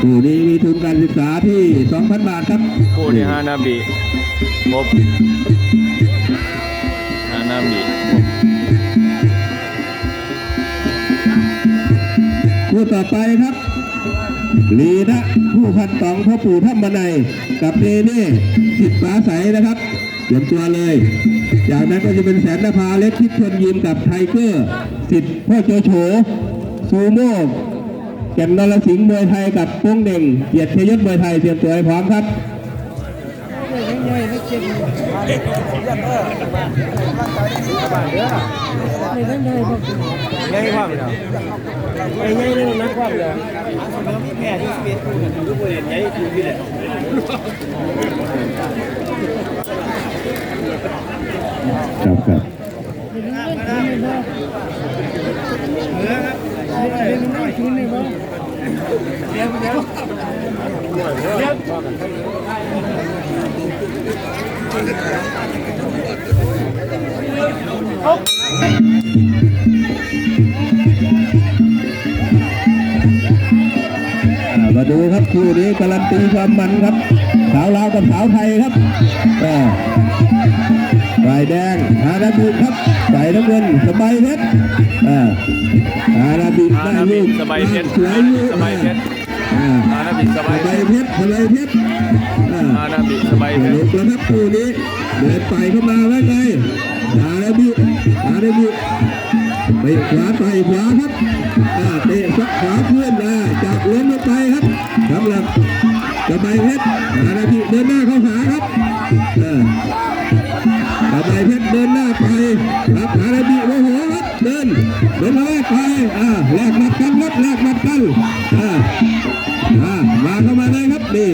ผู้นี้มีทุนการศึกษาที่ 2,000 บาทครับคู่ที่ฮานาบิพบฮานาบิคู่ต่อไปครับลีนะผู้พันตองพ่อปู่ท่าบันไดกับเนเน่สิทธิ์ฟ้าใสนะครับเตรียมตัวเลย จากนั้นก็จะเป็นแสนนภาเล็กคิดชวนยิมกับไทเกอร์สิทธิ์พ่อโจโฉซูโม่ แก่นนรสิงห์มวยไทยกับโป้งเด่งเกียรติชยศมวยไทยเตรียมตัวให้พร้อมครับยังความเนาะครับครับอ่า มาดูครับคู่นี้การันตีความมันครับ สาวลาวกับสาวไทยครับ ฝ่ายแดงฮานาบิครับฝ่ายน้ำเงินสบายเพชรอ่าฮานาบิฮาได้นาบิลูกสบายเพชรสวยลูกสบายเพชรอ่าฮานาบิสสบายเพบายชรเพชรสบายเพชรอ่าฮานาบิสบายเพสชนุรกแล้วครับคู่นี้เดินไปเข้ามาว่าไงฮานาบิฮานาบิไปขวาไปขวาครับอ่าเตะสักขวาเพื่อนนะจับล้มลงไปครับสำหรับสบายเพชรฮานาบิเดินหน้าเข้าหาครับอ่าสบายเพชรเดินหน้าไปครับฮาราบิโมโหครับเดินเดินเลยไปอ่าแลกหมัดกันครับแลกหมัดกันอ่าอ่ามาเข้ามาเลยครับนี่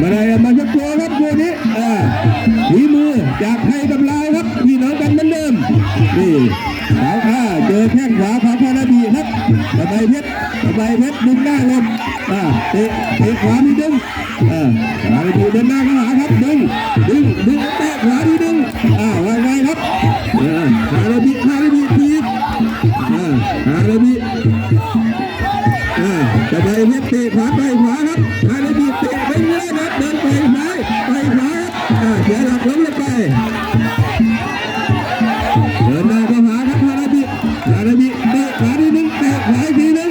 มาได้มาชักตัวครับคู่นี้อ่าฝีมือจากไทยกับลาวครับพี่น้องกันเหมือนเดิมนี่สาวข้าเจอแข้งขวาของฮาราบิครับสบายเพชรสบายเพชรดึงหน้าลงอ่าเตะเตะขวามีดึงอ่าฮาราบิเดินหน้าข้างหาครับดึงดึงดึงเตะขวามีดึง อ่าว่าไงครับอ่าฮาราบิฮาราบิทีบอ่าฮาราบิอ่าจะไปเพชรเตะขวาไปขวาครับฮาราบิเตะไปเรื่อยครับเดินไปซ้ายไปขวาอ่าเสียหลักล้มลงไปเดินหน้าเข้าหาครับฮาราบิฮาราบิเตะขวาทีหนึ่งเตะขวาทีหนึ่ง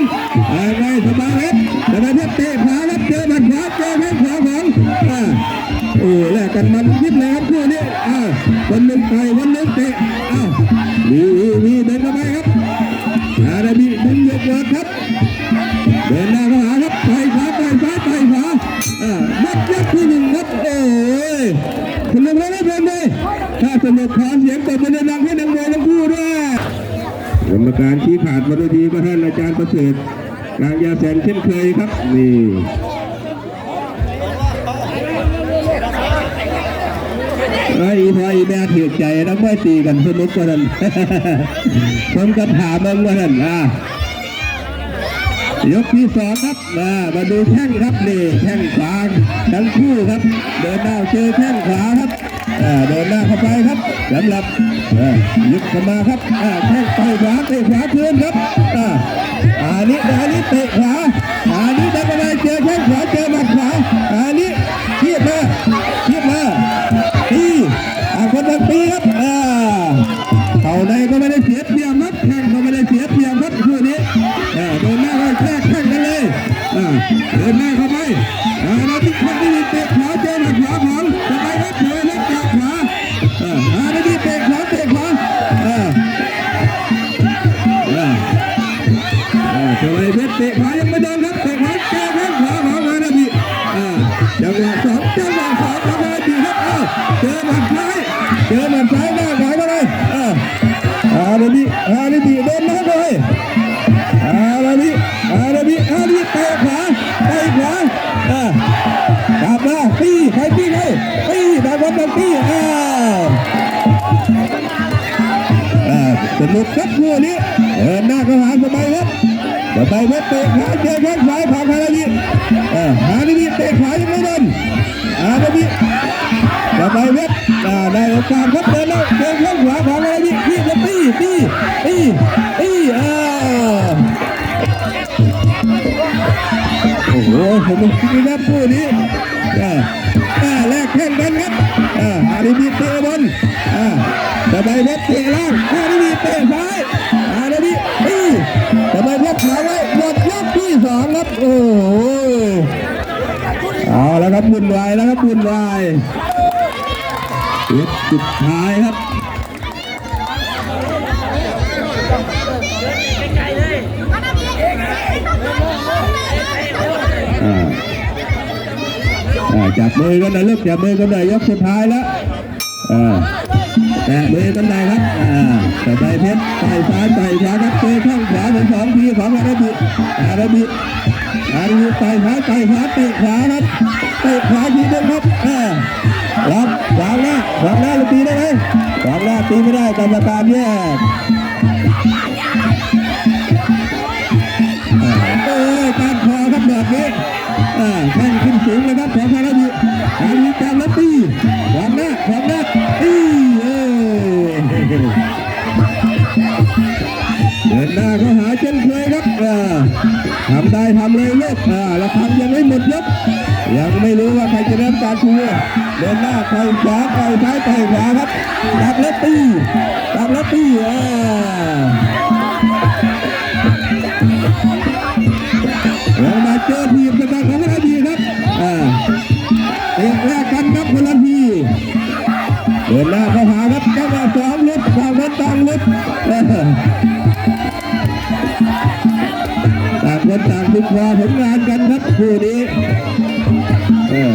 อ่าไงสบายเพชรสบายเพชรเตะขวา กันมันยิบเลยครับคู่นี้อ้าวคนหนึ่งต่อยคนหนึ่งเตะอ้าววีวีวีเดินเข้าไปครับอาราบีดึงยกเวิร์ดครับเดินหน้าเข้าหาครับต่อยขวาต่อยซ้ายต่อยขวาอ่ายัดยัดที่หนึ่งครับโอ้ยสนุกแล้วนะเพื่อนเลยถ้าสนุกขอเสียงตบมือดังให้นักมวยทั้งคู่ด้วยกรรมการชี้ขาดมาด้วยดีก็ท่านอาจารย์ประเสริฐกลางยาแสนเช่นเคยครับนี่ ไอ้พ่ออ้แม่ถือใจนะไม่ตีกันสนุกกว่านั้นผมก็ถามมึงว่านั่นอะยกที่สองครับมามาดูแข้งครับนี่แข้งขวาทั้งคู่ครับ เดินหน้าเจอแข้งขวาครับเดินหน้าเข้าไปครับสำหรับยึดเข้ามาครับแข้งต่อยขวาเตะขวาคืนครับอันนี้อันนี้เตะขวาอันนี้เดินเข้าไปเจอแข้งขวาเจอหมัดขวาอันนี้ คนละตีครับอ่าเข่าในก็ไม่ได้เสียเปรียบครับแข้งก็ไม่ได้เสียเปรียบครับคู่นี้อ่าเดินหน้าก็แทรกแข้งกันเลยอ่าเดินหน้าเข้าไปาอ่ากลับมาตีใครตีใครตีแบบวันแบบตีอ่าอ่าสนุกครับคู่นี้เดินหน้าเข้าหาสบายครับสบายเพชรเตะขาเจอแข้งซ้ายของอาราบีอ่าอาราบีเตะขวายังไม่โดนอาราบีสบายเพชรอ่าได้โอกาสครับเดินแล้วเดินข้งขวาของอะไรนี่พี่จะตีตีตีตีอ่าโอ้โหผมมีนะคู่นี้อ่าแลกแข่งกันครับอ่าอาริบีเตะบอลอ่าสบายเพชรเตะล่างอาริบีเตะซ้ายอาริบีอีสบายเพชรขาไว้หมดยกที่สองครับโอ้โหเอาแล้วครับบุญวายแล้วครับบุญวายยกสุดท้ายครับ จับมือกันหน่อยลูกจับมือกันหน่อยยกสุดท้ายแล้วอ่าแตะมือกันหน่อยครับอ่าแต่ใบเพชรใส่ซ้ายใส่ขวาครับเตะข้างขวาเป็นสองทีของอาราบิอาราบิอาราบิใส่ซ้าใส่ขวาเตะขวาครับเตะขวาทีนึงครับรับวางหน้าวางหน้าลูกตีได้ไหมวางหน้าตีไม่ได้กรรมการแยก โอ้ยการคอครับแบบนี้แข้งขึ้นสูงเลยครับของคาราบิคาราบิการลัตีขวางหน้าขวางหน้าอีเอเดินหน้าเขาหาเช่นเคยครับทำได้ทำเลยลูกอ่าแล้วทำยังไม่หมดยกยังไม่รู้ว่าใครจะเริ่มการชูเดินหน้าไปขวาไปซ้ายไปขวาครับดับแล้วตีดับแล้วตีอ่า กกันครับคนละทีเดินหน้าเข้าหาครับจังหวะสองลุดต่างคนต่างลุดต่างคนต่างดึงคอผลงานกันครับคู่นี้เออ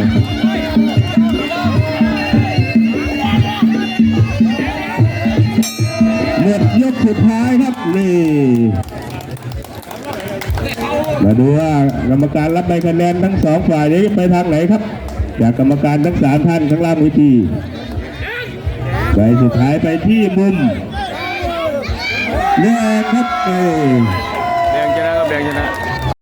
หมดยกสุดท้ายครับนี่มาดูว่ากรรมการรับใบคะแนนทั้งสองฝ่ายนี้ไปทางไหนครับ จากกรรมการทั้งสามท่านข้างล่างเวทีไปสุดท้ายไปที่มุมแดงครับเอ้ยแดงชนะครับแดงชนะ